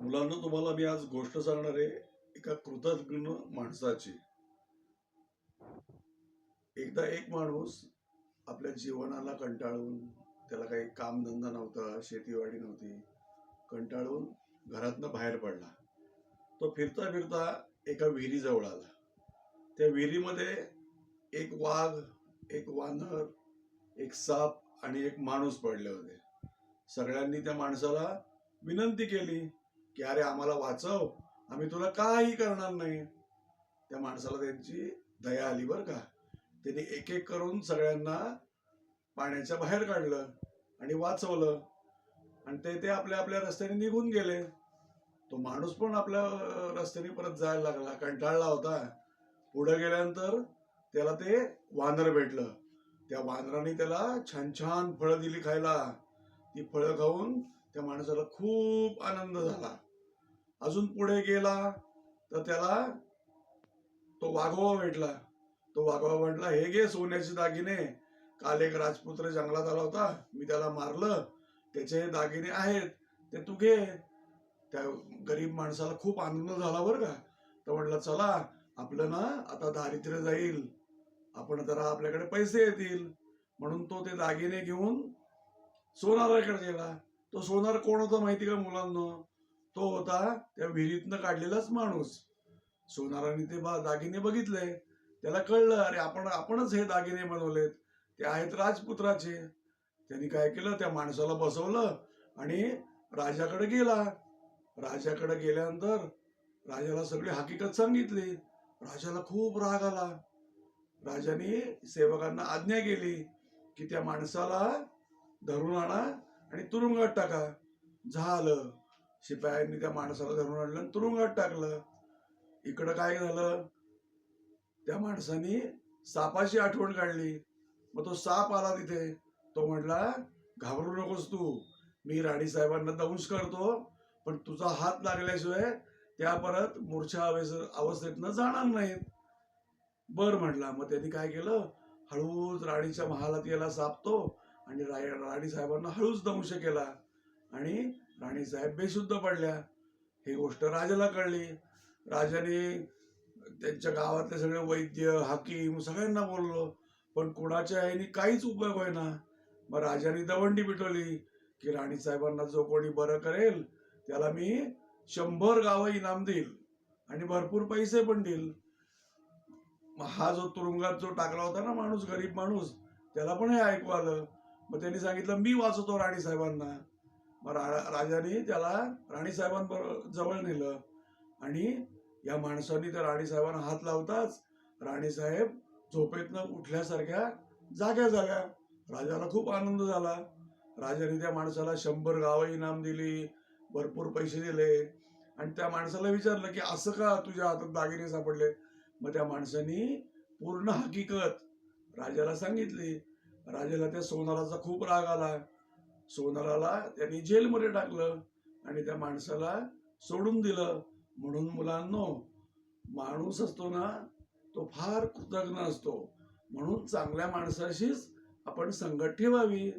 मुलांना तुम्हाला मी आज गोष्ट सांगणार आहे एका कृतज्ञ माणसाची. एकदा एक माणूस आपल्या जीवनाला कंटाळून त्याला काही कामधंदा नव्हता शेतीवाडी नव्हती कंटाळून घरातनं बाहेर पडला. तो फिरता फिरता एका विहिरीजवळ आला. त्या विहिरीमध्ये एक वाघ एक वानर एक साप आणि एक माणूस पडले होते. सगळ्यांनी त्या माणसाला विनंती केली की अरे आम्हाला वाचव आम्ही तुला काही करणार नाही. त्या माणसाला त्यांची दया आली बरं का. त्यांनी एक एक करून सगळ्यांना पाण्याच्या बाहेर काढलं आणि वाचवलं. आणि ते ते आपल्या आपल्या रस्त्याने निघून गेले. तो माणूस पण आपल्या रस्त्याने परत जायला लागला कंटाळला होता. पुढे गेल्यानंतर त्याला ते वानर भेटलं. त्या वानराने त्याला छान छान फळं दिली खायला. ती फळं खाऊन त्या माणसाला खूप आनंद झाला. अजून पुढे गेला तर त्याला तो वाघोबा भेटला. तो वाघोबा म्हटला हे घे सोन्याचे दागिने. काल एक राजपुत्र जंगलात आला होता. मी त्याला मारलं. त्याचे दागिने आहेत. ते तू घे. त्या गरीब माणसाला खूप आनंद झाला बरं का. तर म्हटलं चला आपलं ना आता दारिद्र्य जाईल. आपण जरा आपल्याकडे पैसे येतील. म्हणून तो ते दागिने घेऊन सोनाराकडे गेला. तो सोनार कोण होता माहिती का मुलांना? तो होता त्या विहिरीतनं काढलेलाच माणूस. सोनाराने ते दागिने बघितले. त्याला कळलं अरे आपण आपणच हे दागिने बनवलेत. ते आहेत राजपुत्राचे. त्यांनी काय केलं? त्या माणसाला बसवलं आणि राजाकडे गेला. राजाकडे गेल्यानंतर राजाला सगळी हकीकत सांगितली. राजाला खूप राग आला. राजाने सेवकांना आज्ञा केली की त्या माणसाला धरून आणा आणि तुरुंगात टाका. झालं. शिपायांनी त्या माणसाला धरून आणलं तुरुंगात टाकलं. इकडं काय झालं? त्या माणसानी सापाची आठवण काढली. मग तो साप आला तिथे. तो म्हटला घाबरू नकोस तू. मी राणी साहेबांना दंश करतो पण तुझा हात लागल्याशिवाय त्या परत मूर्छा अवस्थेतनं जाणार नाहीत. बर म्हटला. मग त्यांनी काय केलं? हळूच राणीच्या महालात याला सापतो आणि राणी साहेबांना हळूच दंश केला. आणि राणी साहेब बेशुद्ध पडल्या. ही गोष्ट राजाला कळली. राजाने त्यांच्या गावातले सगळे वैद्य हाकीम सगळ्यांना बोललो. पण कुणाच्या ह्यानी काहीच उपयोग होईना. मग राजाने दवंडी पिटवली की राणी साहेबांना जो कोणी बरं करेल त्याला मी शंभर गावं इनाम देईल आणि भरपूर पैसे पण देईल. मग हा जो तुरुंगात जो टाकला होता ना माणूस गरीब माणूस त्याला पण हे ऐकू आलं. मग त्यांनी सांगितलं मी वाचवतो राणी साहेबांना. मग रा- राजाने त्याला राणी साहेबांबरोबर जवळ नेलं. आणि या माणसांनी त्या राणी साहेबांना हात लावताच राणी साहेब झोपेतनं उठल्यासारख्या जाग्या जाग्या राजाला खूप आनंद झाला. राजाने त्या माणसाला शंभर गावं इनाम दिली भरपूर पैसे दिले. आणि त्या माणसाला विचारलं की असं का तुझ्या हातात दागिने सापडले? मग त्या माणसाने पूर्ण हकीकत राजाला सांगितली. राजाला त्या सोनाराचा खूप राग आला. सोनाराला त्यांनी जेलमध्ये टाकलं आणि त्या माणसाला सोडून दिलं. म्हणून मुलांनो माणूस असतो ना तो फार कृतज्ञ असतो. म्हणून चांगल्या माणसाशीच आपण संगत ठेवावी.